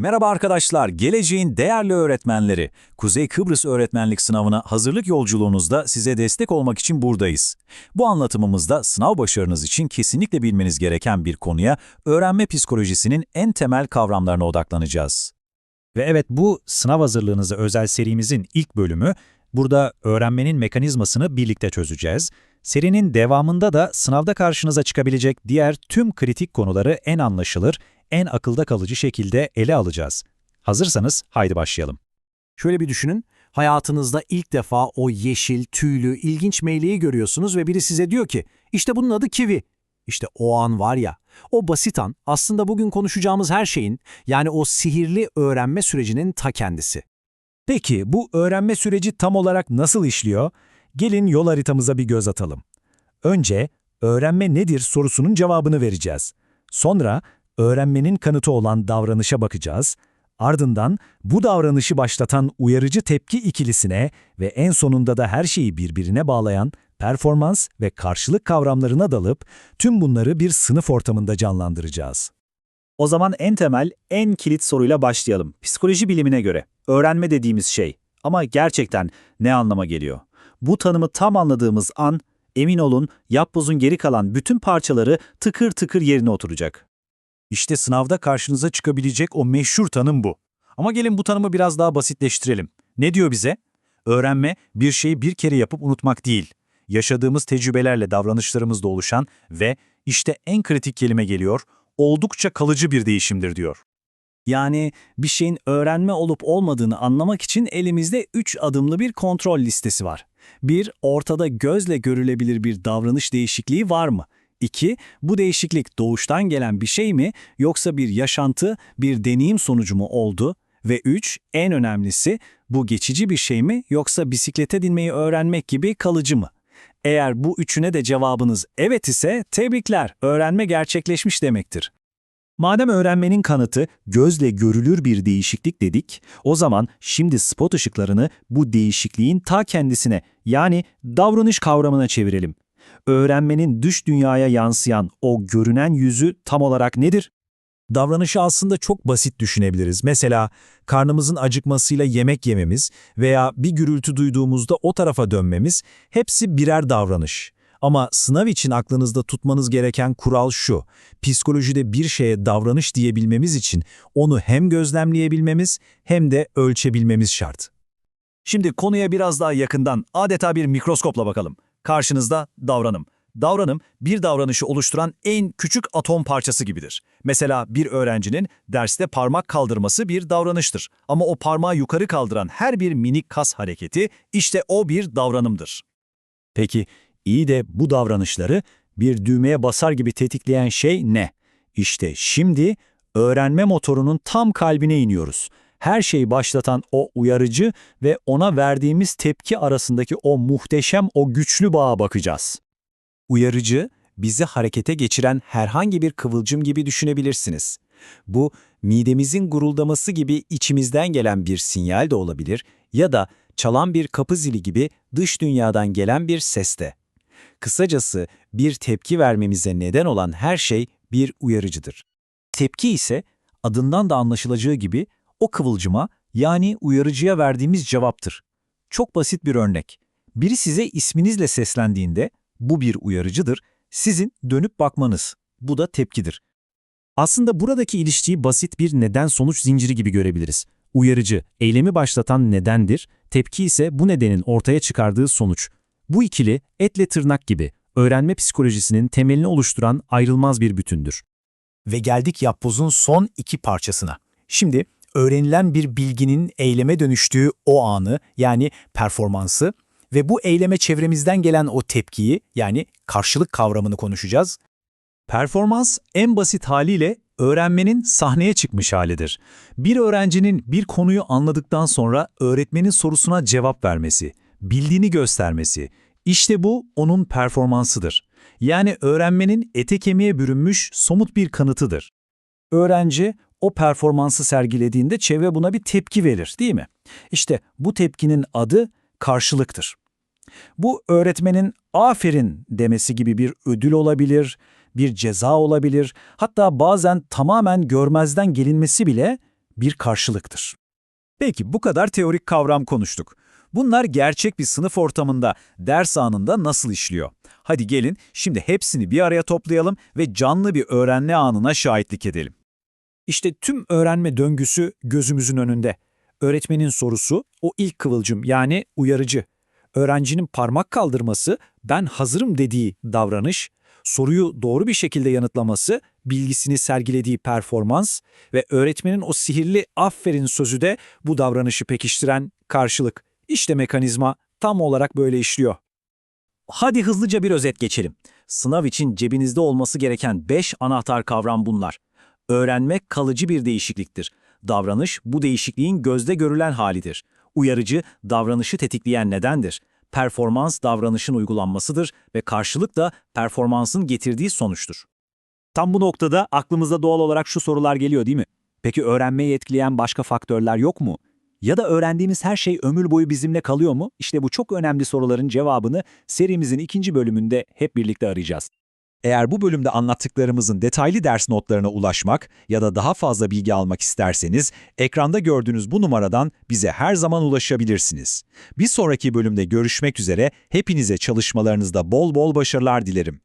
Merhaba arkadaşlar, geleceğin değerli öğretmenleri. Kuzey Kıbrıs Öğretmenlik Sınavına hazırlık yolculuğunuzda size destek olmak için buradayız. Bu anlatımımızda sınav başarınız için kesinlikle bilmeniz gereken bir konuya, öğrenme psikolojisinin en temel kavramlarına odaklanacağız. Ve evet bu sınav hazırlığınıza özel serimizin ilk bölümü. Burada öğrenmenin mekanizmasını birlikte çözeceğiz. Serinin devamında da sınavda karşınıza çıkabilecek diğer tüm kritik konuları en anlaşılır, en akılda kalıcı şekilde ele alacağız. Hazırsanız haydi başlayalım. Şöyle bir düşünün, hayatınızda ilk defa o yeşil, tüylü, ilginç meyleği görüyorsunuz ve biri size diyor ki, işte bunun adı kivi. İşte o an var ya, o basit an aslında bugün konuşacağımız her şeyin, yani o sihirli öğrenme sürecinin ta kendisi. Peki bu öğrenme süreci tam olarak nasıl işliyor? Gelin yol haritamıza bir göz atalım. Önce öğrenme nedir sorusunun cevabını vereceğiz. Sonra öğrenmenin kanıtı olan davranışa bakacağız. Ardından bu davranışı başlatan uyarıcı tepki ikilisine ve en sonunda da her şeyi birbirine bağlayan performans ve karşılık kavramlarına dalıp tüm bunları bir sınıf ortamında canlandıracağız. O zaman en temel, en kilit soruyla başlayalım. Psikoloji bilimine göre öğrenme dediğimiz şey ama gerçekten ne anlama geliyor? Bu tanımı tam anladığımız an, emin olun yapbozun geri kalan bütün parçaları tıkır tıkır yerine oturacak. İşte sınavda karşınıza çıkabilecek o meşhur tanım bu. Ama gelin bu tanımı biraz daha basitleştirelim. Ne diyor bize? Öğrenme, bir şeyi bir kere yapıp unutmak değil. Yaşadığımız tecrübelerle davranışlarımızda oluşan ve işte en kritik kelime geliyor, oldukça kalıcı bir değişimdir diyor. Yani bir şeyin öğrenme olup olmadığını anlamak için elimizde 3 adımlı bir kontrol listesi var. 1. Ortada gözle görülebilir bir davranış değişikliği var mı? 2. Bu değişiklik doğuştan gelen bir şey mi yoksa bir yaşantı, bir deneyim sonucu mu oldu? Ve 3. En önemlisi bu geçici bir şey mi yoksa bisiklete binmeyi öğrenmek gibi kalıcı mı? Eğer bu üçüne de cevabınız evet ise tebrikler, öğrenme gerçekleşmiş demektir. Madem öğrenmenin kanıtı gözle görülür bir değişiklik dedik, o zaman şimdi spot ışıklarını bu değişikliğin ta kendisine yani davranış kavramına çevirelim. Öğrenmenin dış dünyaya yansıyan o görünen yüzü tam olarak nedir? Davranışı aslında çok basit düşünebiliriz. Mesela karnımızın acıkmasıyla yemek yememiz veya bir gürültü duyduğumuzda o tarafa dönmemiz hepsi birer davranış. Ama sınav için aklınızda tutmanız gereken kural şu, psikolojide bir şeye davranış diyebilmemiz için onu hem gözlemleyebilmemiz hem de ölçebilmemiz şart. Şimdi konuya biraz daha yakından adeta bir mikroskopla bakalım. Karşınızda davranım. Davranım, bir davranışı oluşturan en küçük atom parçası gibidir. Mesela bir öğrencinin derste parmak kaldırması bir davranıştır. Ama o parmağı yukarı kaldıran her bir minik kas hareketi işte o bir davranımdır. Peki iyi de bu davranışları bir düğmeye basar gibi tetikleyen şey ne? İşte şimdi öğrenme motorunun tam kalbine iniyoruz. Her şeyi başlatan o uyarıcı ve ona verdiğimiz tepki arasındaki o muhteşem, o güçlü bağa bakacağız. Uyarıcı, bizi harekete geçiren herhangi bir kıvılcım gibi düşünebilirsiniz. Bu, midemizin guruldaması gibi içimizden gelen bir sinyal de olabilir ya da çalan bir kapı zili gibi dış dünyadan gelen bir ses de. Kısacası bir tepki vermemize neden olan her şey bir uyarıcıdır. Tepki ise adından da anlaşılacağı gibi o kıvılcıma yani uyarıcıya verdiğimiz cevaptır. Çok basit bir örnek. Biri size isminizle seslendiğinde bu bir uyarıcıdır, sizin dönüp bakmanız. Bu da tepkidir. Aslında buradaki ilişkiyi basit bir neden-sonuç zinciri gibi görebiliriz. Uyarıcı, eylemi başlatan nedendir, tepki ise bu nedenin ortaya çıkardığı sonuç. Bu ikili etle tırnak gibi öğrenme psikolojisinin temelini oluşturan ayrılmaz bir bütündür. Ve geldik yapbozun son iki parçasına. Şimdi öğrenilen bir bilginin eyleme dönüştüğü o anı yani performansı ve bu eyleme çevremizden gelen o tepkiyi yani karşılık kavramını konuşacağız. Performans en basit haliyle öğrenmenin sahneye çıkmış halidir. Bir öğrencinin bir konuyu anladıktan sonra öğretmenin sorusuna cevap vermesi, bildiğini göstermesi, işte bu onun performansıdır. Yani öğrenmenin ete kemiğe bürünmüş somut bir kanıtıdır. Öğrenci o performansı sergilediğinde çevre buna bir tepki verir değil mi? İşte bu tepkinin adı karşılıktır. Bu öğretmenin aferin demesi gibi bir ödül olabilir, bir ceza olabilir, hatta bazen tamamen görmezden gelinmesi bile bir karşılıktır. Peki bu kadar teorik kavram konuştuk. Bunlar gerçek bir sınıf ortamında, ders anında nasıl işliyor? Hadi gelin şimdi hepsini bir araya toplayalım ve canlı bir öğrenme anına şahitlik edelim. İşte tüm öğrenme döngüsü gözümüzün önünde. Öğretmenin sorusu o ilk kıvılcım yani uyarıcı. Öğrencinin parmak kaldırması, ben hazırım dediği davranış, soruyu doğru bir şekilde yanıtlaması, bilgisini sergilediği performans ve öğretmenin o sihirli aferin sözü de bu davranışı pekiştiren karşılık. İşte mekanizma tam olarak böyle işliyor. Hadi hızlıca bir özet geçelim. Sınav için cebinizde olması gereken 5 anahtar kavram bunlar. Öğrenmek kalıcı bir değişikliktir. Davranış bu değişikliğin gözde görülen halidir. Uyarıcı davranışı tetikleyen nedendir. Performans davranışın uygulanmasıdır ve karşılık da performansın getirdiği sonuçtur. Tam bu noktada aklımıza doğal olarak şu sorular geliyor değil mi? Peki öğrenmeyi etkileyen başka faktörler yok mu? Ya da öğrendiğimiz her şey ömür boyu bizimle kalıyor mu? İşte bu çok önemli soruların cevabını serimizin ikinci bölümünde hep birlikte arayacağız. Eğer bu bölümde anlattıklarımızın detaylı ders notlarına ulaşmak ya da daha fazla bilgi almak isterseniz, ekranda gördüğünüz bu numaradan bize her zaman ulaşabilirsiniz. Bir sonraki bölümde görüşmek üzere, hepinize çalışmalarınızda bol bol başarılar dilerim.